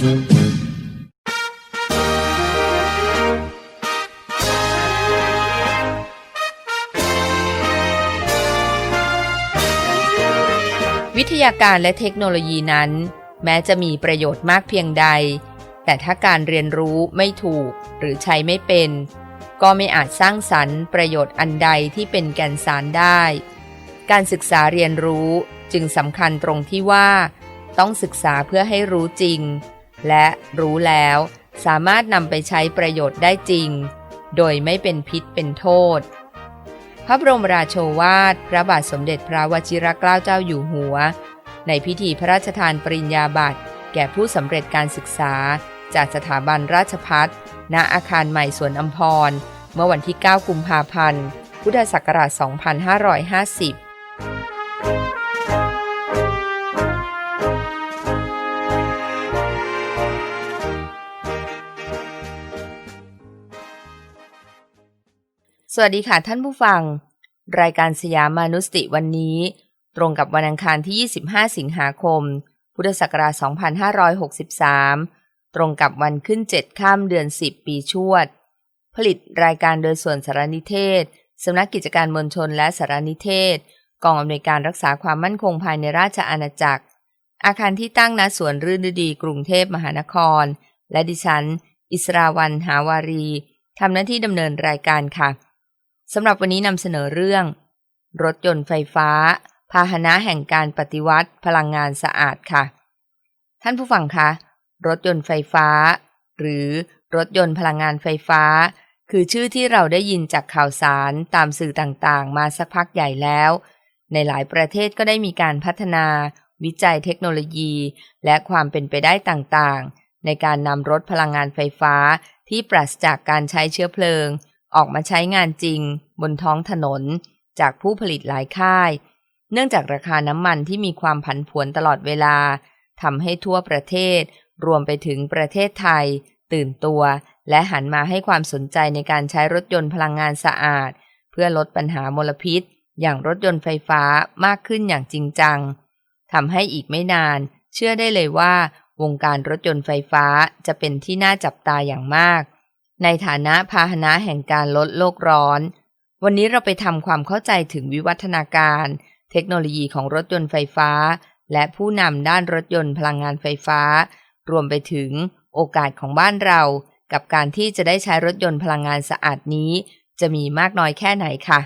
วิทยาการและเทคโนโลยีนั้น แม้จะมีประโยชน์มากเพียงใด แต่ถ้าการเรียนรู้ไม่ถูกหรือใช้ไม่เป็น ก็ไม่อาจสร้างสรรค์ประโยชน์อันใดที่เป็นแก่นสารได้ การศึกษาเรียนรู้จึงสำคัญตรงที่ว่า ต้องศึกษาเพื่อให้รู้จริง และรู้แล้วสามารถนำไปใช้ประโยชน์ได้จริง โดยไม่เป็นพิษเป็นโทษ พระบรมราโชวาท พระบาทสมเด็จพระวชิรเกล้าเจ้าอยู่หัว ในพิธีพระราชทานปริญญาบัตร แก่ผู้สำเร็จการศึกษา จากสถาบันราชพัฒณอาคารใหม่สวนอัมพร เมื่อวันที่ 9 กุมภาพันธ์ พุทธศักราช 2550 วัสดีค่ะท่านผู้ฟัง รายการสยามมานุสติวันนี้ ตรงกับวันอังคารที่ 25 สิงหาคม พุทธศักราช 2563 ตรงกับวันขึ้น 7 ข้ามเดือน 10 ปีชวด ผลิตรายการโดยส่วนสารนิเทศ สำนักกิจการมวลชนและสารนิเทศ กองอำนวยการรักษาความมั่นคงภายในราชอาณาจักร อาคารที่ตั้งณสวนรื่นดีกรุงเทพมหานคร และดิฉัน อิสราวันหาวารีทำหน้าที่ดำเนินรายการค่ะ สำหรับวันนี้นำเสนอเรื่อง รถยนต์ไฟฟ้า พาหนะแห่งการปฏิวัติพลังงานสะอาดค่ะ ท่านผู้ฟังคะ รถยนต์ไฟฟ้า หรือรถยนต์พลังงานไฟฟ้า คือชื่อที่เราได้ยินจากข่าวสารตามสื่อต่างๆ มาสักพักใหญ่แล้ว ในหลายประเทศก็ได้มีการพัฒนา วิจัยเทคโนโลยี และความเป็นไปได้ต่างๆ ในการนำรถพลังงานไฟฟ้าที่ปราศจากการใช้เชื้อเพลิง ออกมาใช้งานจริง บนท้องถนน จากผู้ผลิตหลายค่าย เนื่องจากราคาน้ำมันที่มีความผันผวนตลอดเวลาทำให้ทั่วประเทศ รวมไปถึงประเทศไทย ตื่นตัว และหันมาให้ความสนใจในการใช้รถยนต์พลังงานสะอาด เพื่อลดปัญหามลพิษ อย่างรถยนต์ไฟฟ้ามากขึ้นอย่างจริงจังทำให้อีกไม่นาน เชื่อได้เลยว่า วงการรถยนต์ไฟฟ้าจะเป็นที่น่าจับตาอย่างมาก ในฐานะพาหนะแห่งการลดโลกร้อน วันนี้เราไปทำความเข้าใจถึงวิวัฒนาการ เทคโนโลยีของรถยนต์ไฟฟ้า และผู้นำด้านรถยนต์พลังงานไฟฟ้า รวมไปถึงโอกาสของบ้านเรา กับการที่จะได้ใช้รถยนต์พลังงานสะอาดนี้ จะมีมากน้อยแค่ไหนค่ะ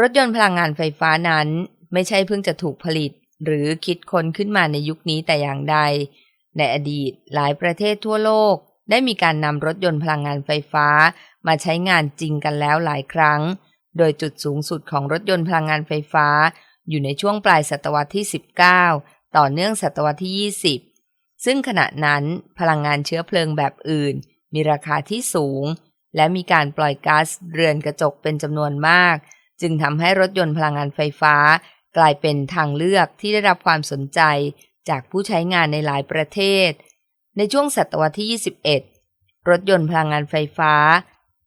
รถยนต์พลังงานไฟฟ้านั้น ไม่ใช่เพิ่งจะถูกผลิต หรือคิดค้นขึ้นมาในยุคนี้แต่อย่างใด ในอดีตหลายประเทศทั่วโลก ได้มีการนำรถยนต์พลังงานไฟฟ้า มาใช้งานจริงกันแล้วหลายครั้ง โดยจุดสูงสุดของรถยนต์พลังงานไฟฟ้า อยู่ในช่วงปลายศตวรรษที่ 19 ต่อเนื่องศตวรรษที่ 20 ซึ่งขณะนั้นพลังงานเชื้อเพลิงแบบอื่น มีราคาที่สูง และมีการปล่อยก๊าซเรือนกระจกเป็นจำนวนมาก จึงทำให้รถยนต์พลังงานไฟฟ้า กลายเป็นทางเลือกที่ได้รับความสนใจจากผู้ใช้งานในหลายประเทศ ในช่วงศตวรรษที่ 21 รถยนต์พลังงานไฟฟ้า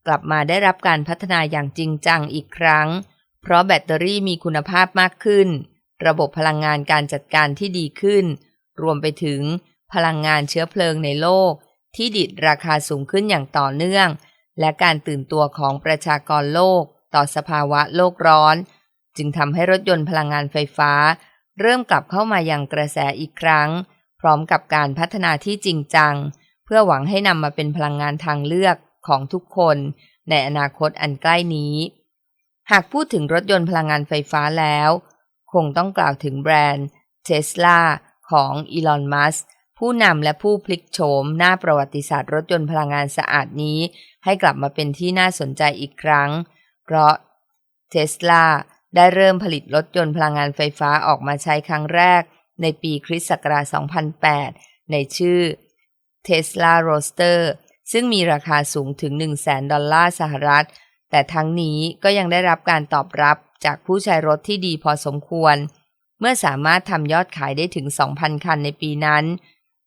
กลับมาได้รับการพัฒนาอย่างจริงจังอีกครั้ง เพราะแบตเตอรี่มีคุณภาพมากขึ้น ระบบพลังงานการจัดการที่ดีขึ้น รวมไปถึงพลังงานเชื้อเพลิงในโลก ที่ดิดราคาสูงขึ้นอย่างต่อเนื่อง และการตื่นตัวของประชากรโลก ต่อสภาวะโลกร้อน จึงทำให้รถยนต์พลังงานไฟฟ้า เริ่มกลับเข้ามาอยังกระแสอีกครั้ง พร้อมกับการพัฒนาที่จริงจัง เพื่อหวังให้นำมาเป็นพลังงานทางเลือกของทุกคนในอนาคตอันใกล้นี้ หากพูดถึงรถยนต์พลังงานไฟฟ้าแล้ว คงต้องกล่าวถึงแบรนด์เทสลาของอีลอน มัสผู้นำและผู้พลิกโฉมหน้าประวัติศาสตร์รถยนต์พลังงานสะอาดนี้ ให้กลับมาเป็นที่น่าสนใจอีกครั้ง เพราะเทสลาได้เริ่มผลิตรถยนต์พลังงานไฟฟ้าออกมาใช้ครั้งแรก ในปีคริสต์ศักราช 2008 ในชื่อ Tesla Roadster ซึ่งมีราคาสูงถึง 1 0 0 0 0แสนดอลลาร์สหรัฐ แต่ทั้งนี้ก็ยังได้รับการตอบรับจากผู้ใช้รถที่ดีพอสมควร เมื่อสามารถทำยอดขายได้ถึง 2,000 คันในปีนั้น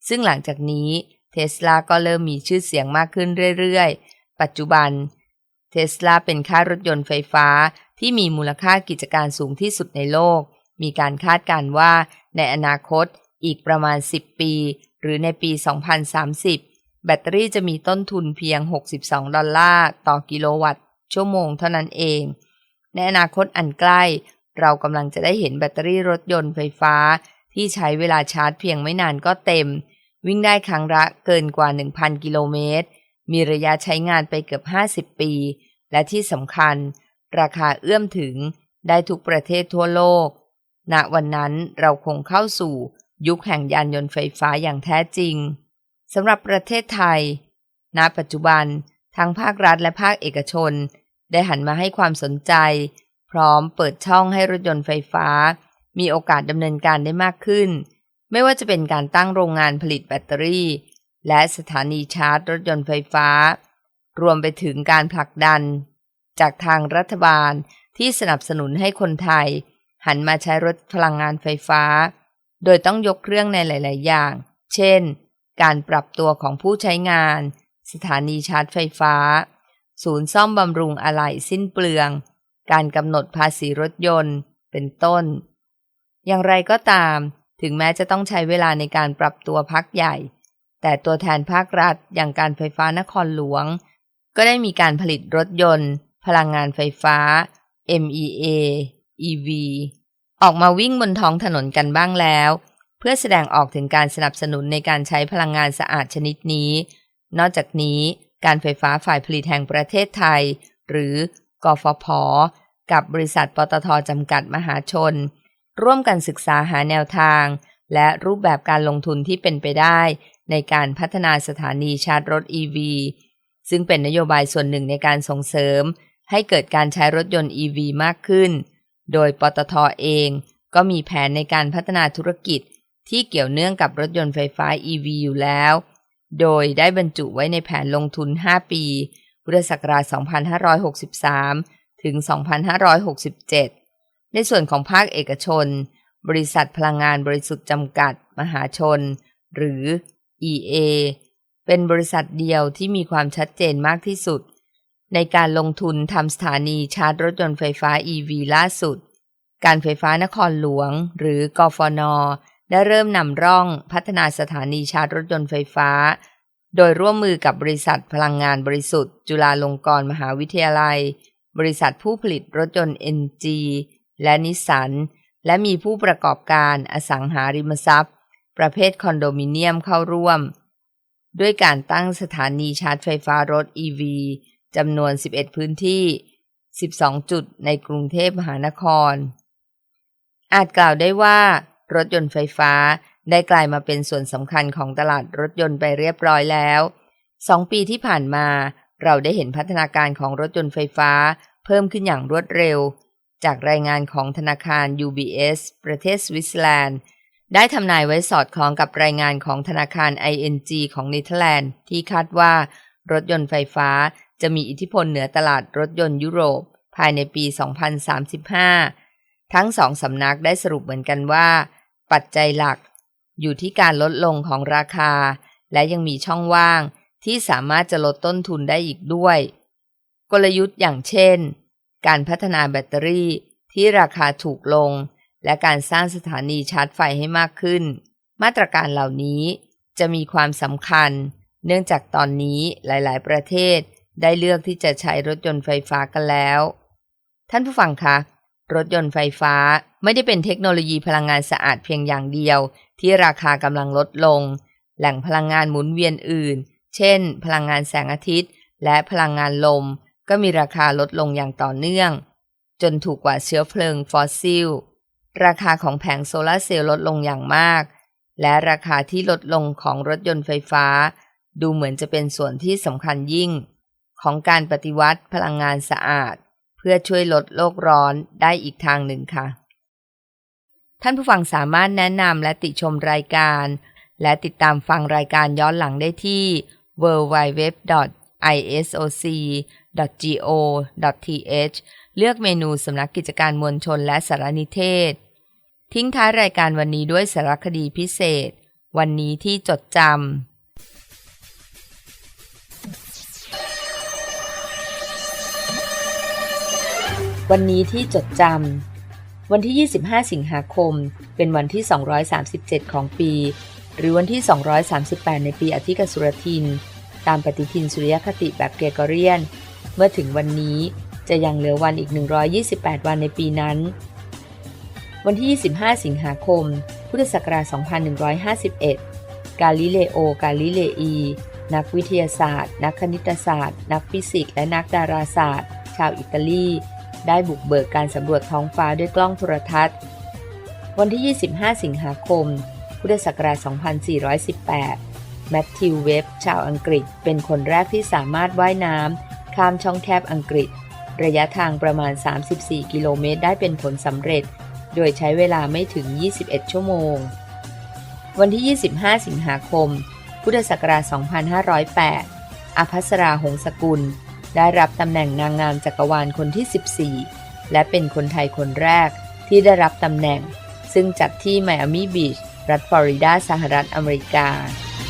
ซึ่งหลังจากนี้เทสลาก็เริ่มมีชื่อเสียงมากขึ้นเรื่อยๆ ปัจจุบันเทสลาเป็นค่ายรถยนต์ไฟฟ้าที่มีมูลค่ากิจการสูงที่สุดในโลก มีการคาดการณ์ว่าในอนาคตอีกประมาณ 10 ปี หรือในปี 2030 แบตเตอรี่จะมีต้นทุนเพียง 62 ดอลลาร์ต่อกิโลวัตต์ ชั่วโมงเท่านั้นเอง ในอนาคตอันใกล้ เรากำลังจะได้เห็นแบตเตอรี่รถยนต์ไฟฟ้า ที่ใช้เวลาชาร์จเพียงไม่นานก็เต็ม วิ่งได้ครั้งละเกินกว่า 1,000 กิโลเมตร มีระยะใช้งานไปเกือบ 50 ปี และที่สำคัญ ราคาเอื้อมถึงได้ทุกประเทศทั่วโลก ณวันนั้นเราคงเข้าสู่ยุคแห่งยานยนต์ไฟฟ้าอย่างแท้จริงสำหรับประเทศไทย ณ ปัจจุบันทั้งภาครัฐและภาคเอกชน ได้หันมาให้ความสนใจ พร้อมเปิดช่องให้รถยนต์ไฟฟ้า มีโอกาสดำเนินการได้มากขึ้น ไม่ว่าจะเป็นการตั้งโรงงานผลิตแบตเตอรี่ และสถานีชาร์จรถยนต์ไฟฟ้า รวมไปถึงการผลักดัน จากทางรัฐบาลที่สนับสนุนให้คนไทย หันมาใช้รถพลังงานไฟฟ้า โดยต้องยกเครื่องในหลาย ๆ อย่าง เช่น การปรับตัวของผู้ใช้งาน สถานีชาร์จไฟฟ้า ศูนย์ซ่อมบำรุงอะไหล่สิ้นเปลือง การกำหนดภาษีรถยนต์ เป็นต้น อย่างไรก็ตาม ถึงแม้จะต้องใช้เวลาในการปรับตัวพักใหญ่ แต่ตัวแทนภาครัฐ อย่างการไฟฟ้านครหลวง ก็ได้มีการผลิตรถยนต์ พลังงานไฟฟ้า MEA EV ออกมาวิ่งบนท้องถนนกันบ้างแล้ว เพื่อแสดงออกถึงการสนับสนุนในการใช้พลังงานสะอาดชนิดนี้ นอกจากนี้การไฟฟ้าฝ่ายผลิตแห่งประเทศไทย หรือกฟผ กับบริษัทปตทจำกัดมหาชน ร่วมกันศึกษาหาแนวทาง และรูปแบบการลงทุนที่เป็นไปได้ ในการพัฒนาสถานีชาร์จรถ EV ซึ่งเป็นนโยบายส่วนหนึ่งในการส่งเสริม ให้เกิดการใช้รถยนต์ EV มากขึ้น โดยปตทเองก็มีแผนในการพัฒนาธุรกิจที่เกี่ยวเนื่องกับรถยนต์ไฟฟ้า EV อยู่แล้ว โดยได้บรรจุไว้ในแผนลงทุน 5 ปีพุทธศักราช2563 ถึง 2567 ในส่วนของภาคเอกชน บริษัทพลังงานบริสุทธิ์จำกัด มหาชน หรือ EA เป็นบริษัทเดียวที่มีความชัดเจนมากที่สุด ในการลงทุนทำสถานีชาร์จรถยนต์ไฟฟ้า EV ล่าสุด การไฟฟ้านครหลวง หรือกฟน ได้เริ่มนำร่องพัฒนาสถานีชาร์จรถยนต์ไฟฟ้า โดยร่วมมือกับบริษัทพลังงานบริสุทธิ์ จุฬาลงกรณ์มหาวิทยาลัย บริษัทผู้ผลิตรถยนต์ NG และนิสสัน และมีผู้ประกอบการอสังหาริมทรัพย์ ประเภทคอนโดมิเนียมเข้าร่วม ด้วยการตั้งสถานีชาร์จไฟฟ้ารถ EV จำนวน 11 พื้นที่ 12 จุดในกรุงเทพมหานคร อาจกล่าวได้ว่ารถยนต์ไฟฟ้าได้กลายมาเป็นส่วนสำคัญของตลาดรถยนต์ไปเรียบร้อยแล้วสองปีที่ผ่านมาเราได้เห็นพัฒนาการของรถยนต์ไฟฟ้าเพิ่มขึ้นอย่างรวดเร็ว จากรายงานของธนาคาร UBS ประเทศสวิตเซอร์แลนด์ ได้ทำนายไว้สอดคล้องกับรายงานของธนาคาร ING ของเนเธอร์แลนด์ที่คาดว่ารถยนต์ไฟฟ้า จะมีอิทธิพลเหนือตลาดรถยนต์ยุโรป ภายในปี 2035 ทั้งสองสำนักได้สรุปเหมือนกันว่า ปัจจัยหลักอยู่ที่การลดลงของราคา และยังมีช่องว่างที่สามารถจะลดต้นทุนได้อีกด้วย กลยุทธ์อย่างเช่น การพัฒนาแบตเตอรี่ที่ราคาถูกลง และการสร้างสถานีชาร์จไฟให้มากขึ้น มาตรการเหล่านี้จะมีความสำคัญ เนื่องจากตอนนี้หลาย ๆ ประเทศ ได้เลือกที่จะใช้รถยนต์ไฟฟ้ากันแล้ว ท่านผู้ฟังคะ รถยนต์ไฟฟ้าไม่ได้เป็นเทคโนโลยีพลังงานสะอาดเพียงอย่างเดียว ที่ราคากำลังลดลง แหล่งพลังงานหมุนเวียนอื่น เช่น พลังงานแสงอาทิตย์ และพลังงานลม ก็มีราคาลดลงอย่างต่อเนื่อง จนถูกกว่าเชื้อเพลิงฟอสซิล ราคาของแผงโซลาร์เซลล์ลดลงอย่างมาก และราคาที่ลดลงของรถยนต์ไฟฟ้า ดูเหมือนจะเป็นส่วนที่สำคัญยิ่ง ของการปฏิวัติพลังงานสะอาด เพื่อช่วยลดโลกร้อนได้อีกทางหนึ่งค่ะ ท่านผู้ฟังสามารถแนะนำและติชมรายการ และติดตามฟังรายการย้อนหลังได้ที่ www.isoc.go.th เลือกเมนูสำนักกิจการมวลชนและสารนิเทศ ทิ้งท้ายรายการวันนี้ด้วยสารคดีพิเศษ วันนี้ที่จดจำ วันนี้ที่จดจำ วันที่ 25 สิงหาคม เป็นวันที่ 237 ของปี หรือวันที่ 238 ในปีอธิกสุรทิน ตามปฏิทินสุริยคติแบบเกรกอเรียน เมื่อถึงวันนี้จะยังเหลือวันอีก 128 วันในปีนั้น วันที่ 25 สิงหาคม พุทธศักราช 2151 กาลิเลโอ กาลิเลอี นักวิทยาศาสตร์ นักคณิตศาสตร์ นักฟิสิกส์ และนักดาราศาสตร์ ชาวอิตาลี ได้บุกเบิกการสำรวจท้องฟ้าด้วยกล้องโทรทัศน์ วันที่ 25 สิงหาคม พุทธศักราช 2418 แมทธิวเว็บชาวอังกฤษ เป็นคนแรกที่สามารถว่ายน้ำข้ามช่องแคบอังกฤษ ระยะทางประมาณ 34 กิโลเมตรได้เป็นผลสำเร็จ โดยใช้เวลาไม่ถึง 21 ชั่วโมง วันที่ 25 สิงหาคม พุทธศักราช 2508อภัสราหงสกุล ได้รับตำแหน่งนางงามจักรวาลคนที่ 14 และเป็นคนไทยคนแรกที่ได้รับตำแหน่ง ซึ่งจัดที่ไมอามีบีช รัฐฟลอริดาสหรัฐอเมริกาเรา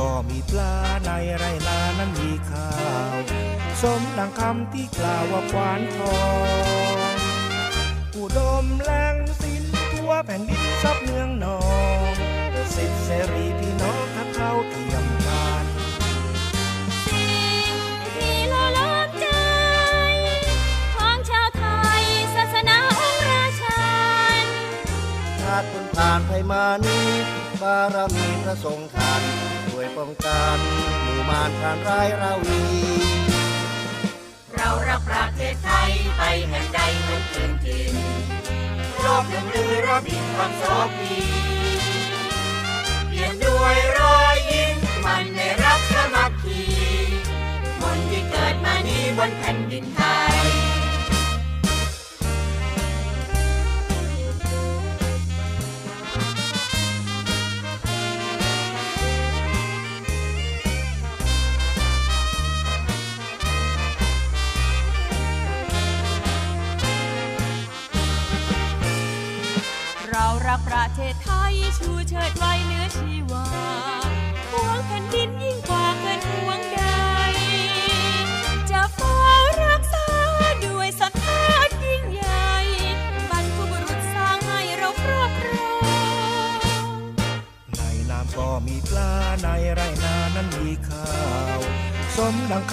ก็มีปลาในไรนานั้นมีข้าวสมดังคำที่กล่าวว่าควานทองอุดมแหล่งสินทั่วแผ่นดินซับเนืองนองสิทธิเสรีพี่น้องทักเข้าเทียมกันสิ่งที่หล่อล้อมใจของชาวไทยศาสนาองค์ราชันชาติคนผ่านไปมานี้ บารมีพระทรงทันช่วยป้องกันหมู่มารผ่านร้ายราวี เรารักประเทศไทยไปแห่งใดเหมือนคืนถิ่นโลกยังลือระบิดความโสพีเปลี่ยนด้วยรอยยิ้มมันในรักสามัคคีมนต์ที่เกิดมานี้บนแผ่นดินไทย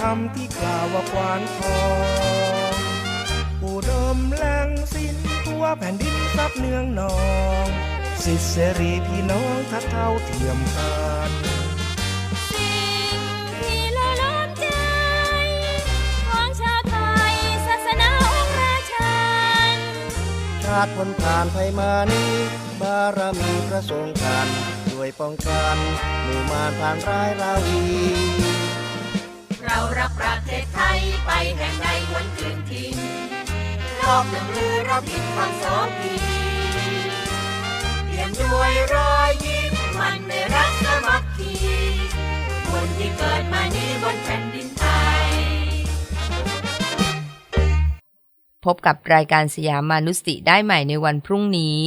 คำที่กล่าวว่าควานทองอุดมแหล่งสินทั่วแผ่นดินซับเนืองนอง สิทธิเสรีพี่น้องทัดเท่าเทียมกันสิ่งที่หล่อล้อมใจของชาวไทยศาสนาองค์ราชันชาติคนผ่านไปมานี้บารมีพระทรงกัน ด้วยป้องกันหมู่มารผ่านร้ายราวี เรารักประเทศไทยไปแห่งใดวันคืนถิ่นโลกยังลือเระบิดความโสพีเปี่ยมด้วยรอยยิ้มมันในรักสมัคคีบนที่เกิดมานี้บนแผ่นดินไทย พบกับรายการสยามมานุสติได้ใหม่ในวันพรุ่งนี้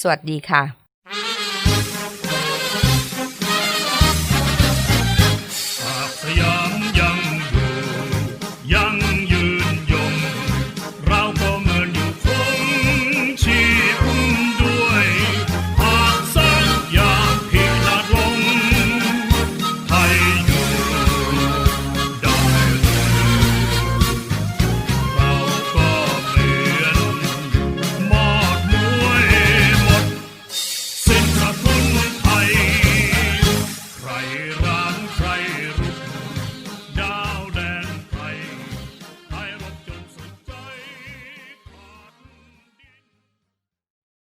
สวัสดีค่ะ